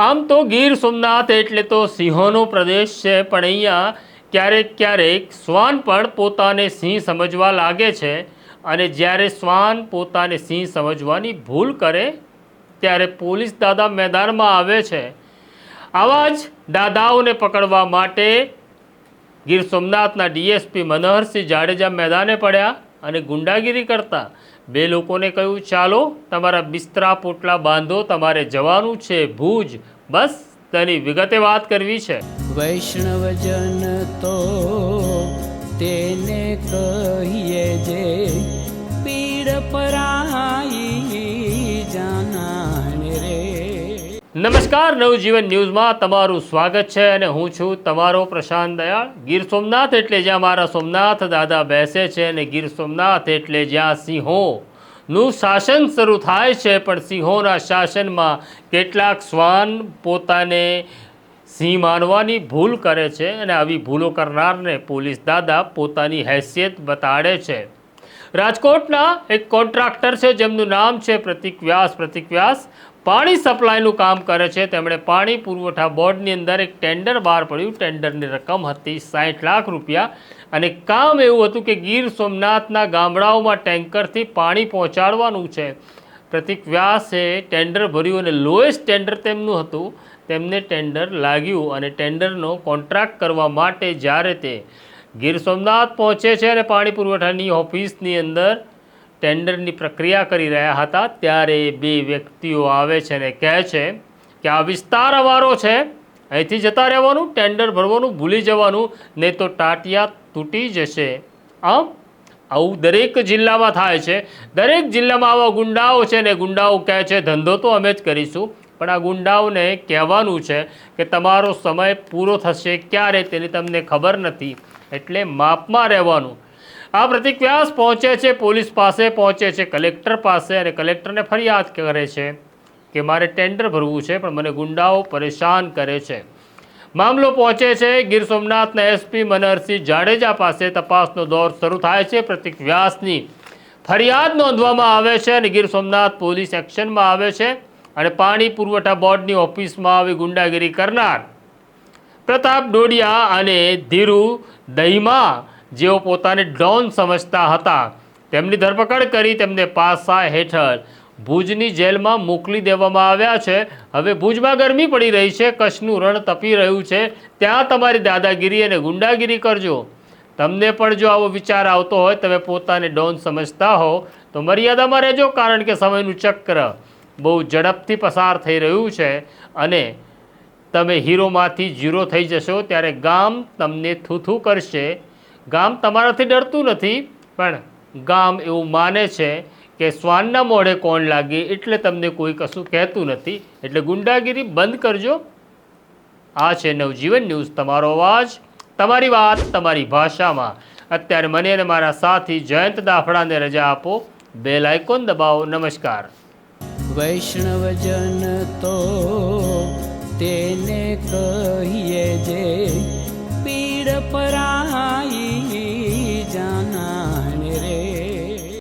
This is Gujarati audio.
આમ તો ગીર સોમનાથ એટલે તો સિંહોનો પ્રદેશ છે, પણ અહીંયા ક્યારેક ક્યારેક શ્વાન પણ પોતાને સિંહ સમજવા લાગે છે અને જ્યારે શ્વાન પોતાને સિંહ સમજવાની ભૂલ કરે, ત્યારે પોલીસ દાદા મેદાનમાં આવે છે. આવા જ દાદાઓને પકડવા માટે ગીર સોમનાથના ડીએસપી મનોહરસિંહ જાડેજા મેદાને પડ્યા અને ગુંડાગીરી કરતા બે લોકોને કહ્યું ચાલો તમારા બિસ્તરા પોટલા બાંધો તમારે જવાનું છે ભુજ. બસ તેની વિગતે વાત કરવી છે. વૈષ્ણવજન તો તેને કહીએ જે પીડ પરાઈ જાનાને રે. નમસ્કાર નવજીવન ન્યૂઝમાં તમારું સ્વાગત છે અને હું છું તમારો પ્રશાંત દયાળ. ગીર સોમનાથ એટલે જ્યાં મારા સોમનાથ દાદા બેસે છે અને ગીર સોમનાથ એટલે જ્યાં સિંહોનું શાસન શરૂ થાય છે, પણ સિંહોના શાસનમાં કેટલાક શ્વાન પોતાને સિંહ માનવાની ભૂલ કરે છે અને આવી ભૂલો કરનારને પોલીસ દાદા પોતાની હેસિયત બતાડે છે. રાજકોટના એક કોન્ટ્રાક્ટર છે, જેમનું નામ છે પ્રતિક વ્યાસ. પ્રતિક વ્યાસ પાણી સપ્લાયનું કામ કરે છે. તેમણે પાણી પુરવઠા બોર્ડની અંદર એક ટેન્ડર બહાર પડ્યું. ટેન્ડરની રકમ હતી સાઠ લાખ રૂપિયા. અને કામ એવું હતું કે ગીર સોમનાથના ગામડાઓમાં ટેન્કરથી પાણી પહોંચાડવાનું છે. પ્રતિક વ્યાસે ટેન્ડર ભર્યું અને લોએસ્ટ ટેન્ડર તેમનું હતું. તેમને ટેન્ડર લાગ્યું અને ટેન્ડરનો કોન્ટ્રાક્ટ કરવા માટે જ્યારે તે ગીર સોમનાથ પહોંચે છે અને પાણી પુરવઠાની ઓફિસની અંદર ટેન્ડરની પ્રક્રિયા કરી રહ્યા હતા. ત્યારે બે વ્યક્તિઓ આવે છે અને કહે છે કે આ વિસ્તાર અમારો છે. અહીંથી જતા રહેવાનું, ટેન્ડર ભરવાનું, ભૂલી જવાનું, નહીં તો ટાટિયા તૂટી જશે. આમ, આવું દરેક જિલ્લામાં થાય છે. દરેક જિલ્લામાં આવા ગુંડાઓ છે ને ગુંડાઓ કહે છે, ધંધો તો અમે જ કરીશું. પણ આ ગુંડાઓને કહેવાનું છે કે તમારો સમય પૂરો થશે ક્યારે તેની તમને ખબર નથી. એટલે માપમાં રહેવાનું. આ પ્રતિક વ્યાસ પહોંચે છે? પોલીસ પાસે પહોંચે છે, કલેક્ટર પાસે અને કલેક્ટરને ફરિયાદ કરે છે કે મારે ટેન્ડર ભરવું છે, પણ મને ગુંડાઓ પરેશાન કરે છે. મામલો પહોંચે છે, ગીર સોમનાથના એસપી મનહરસિંહ જાડેજા પાસે તપાસનો દોર શરૂ થાય છે. પ્રતિક વ્યાસની ફરિયાદ નોંધવામાં આવે છે અને ગીર સોમનાથ પોલીસ એક્શનમાં આવે છે અને પાણી પુરવઠા બોર્ડની ઓફિસમાં આવી ગુંડાગીરી કરનાર પ્રતાપ ડોડિયા અને ધીરુ દહીમા જેઓ પોતાને ડોન સમજતા હતા. તેમની ધરપકડ કરી તેમને પાસા હેઠળ ભુજની જેલમાં મોકલી દેવામાં આવ્યા છે. હવે ભુજમાં ગરમી પડી રહી છે, કચ્છનું રણ તપી રહ્યું છે. ત્યાં તમારી દાદાગીરી અને ગુંડાગીરી કરજો. તમને પણ જો આવો વિચાર આવતો હોય, તમે પોતાને ડોન સમજતા હો, તો મર્યાદામાં રહેજો, કારણ કે સમયનું ચક્ર બહુ ઝડપથી પસાર થઈ રહ્યું છે અને તમે હીરોમાંથી ઝીરો થઈ જશો ત્યારે ગામ તમને થૂથું કરશે. ગામ તમારાથી ડરતું નથી, પણ ગામ એવું માને છે કે શ્વાનના મોઢે કોણ લાગે એટલે તમને કોઈ કશું કહેતું નથી. એટલે ગુંડાગીરી બંધ કરજો. આ છે નવજીવન ન્યૂઝ. તમારો અવાજ, તમારી વાત, તમારી ભાષામાં. અત્યારે મને અને મારા સાથી જયંત દાફડાને રજા આપો. બેલ આઇકોન દબાવો. નમસ્કાર. વૈષ્ણવજન તો તેને કહીએ